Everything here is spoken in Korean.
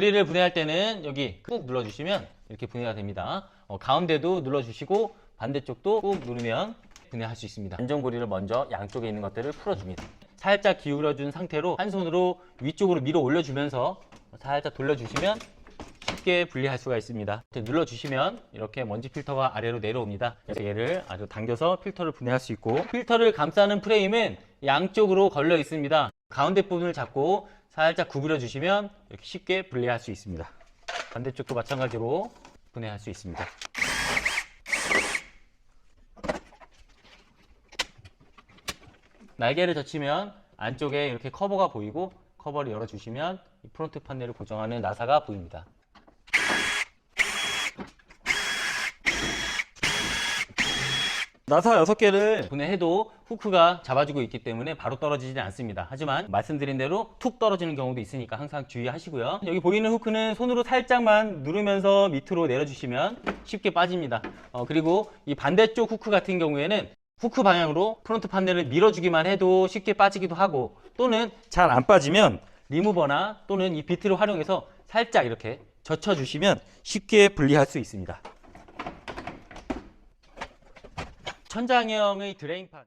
분리를 분해할 때는 여기 꾹 눌러주시면 이렇게 분해가 됩니다. 어, 가운데도 눌러주시고 반대쪽도 꾹 누르면 분해할 수 있습니다. 안전고리를 먼저 양쪽에 있는 것들을 풀어줍니다. 살짝 기울여준 상태로 한 손으로 위쪽으로 밀어 올려주면서 살짝 돌려주시면 쉽게 분리할 수가 있습니다. 눌러주시면 이렇게 먼지 필터가 아래로 내려옵니다. 그래서 얘를 아주 당겨서 필터를 분해할 수 있고 필터를 감싸는 프레임은 양쪽으로 걸려 있습니다. 가운데 부분을 잡고 살짝 구부려 주시면 이렇게 쉽게 분리할 수 있습니다. 반대쪽도 마찬가지로 분해할 수 있습니다. 날개를 젖히면 안쪽에 이렇게 커버가 보이고 커버를 열어주시면 이 프론트 판넬을 고정하는 나사가 보입니다. 나사 6개를 분해해도 후크가 잡아주고 있기 때문에 바로 떨어지지 않습니다. 하지만 말씀드린 대로 툭 떨어지는 경우도 있으니까 항상 주의하시고요. 여기 보이는 후크는 손으로 살짝만 누르면서 밑으로 내려주시면 쉽게 빠집니다. 어, 그리고 이 반대쪽 후크 같은 경우에는 후크 방향으로 프론트 판넬을 밀어주기만 해도 쉽게 빠지기도 하고 또는 잘 안 빠지면 리무버나 또는 이 비트를 활용해서 살짝 이렇게 젖혀주시면 쉽게 분리할 수 있습니다. 천장형의 드레인판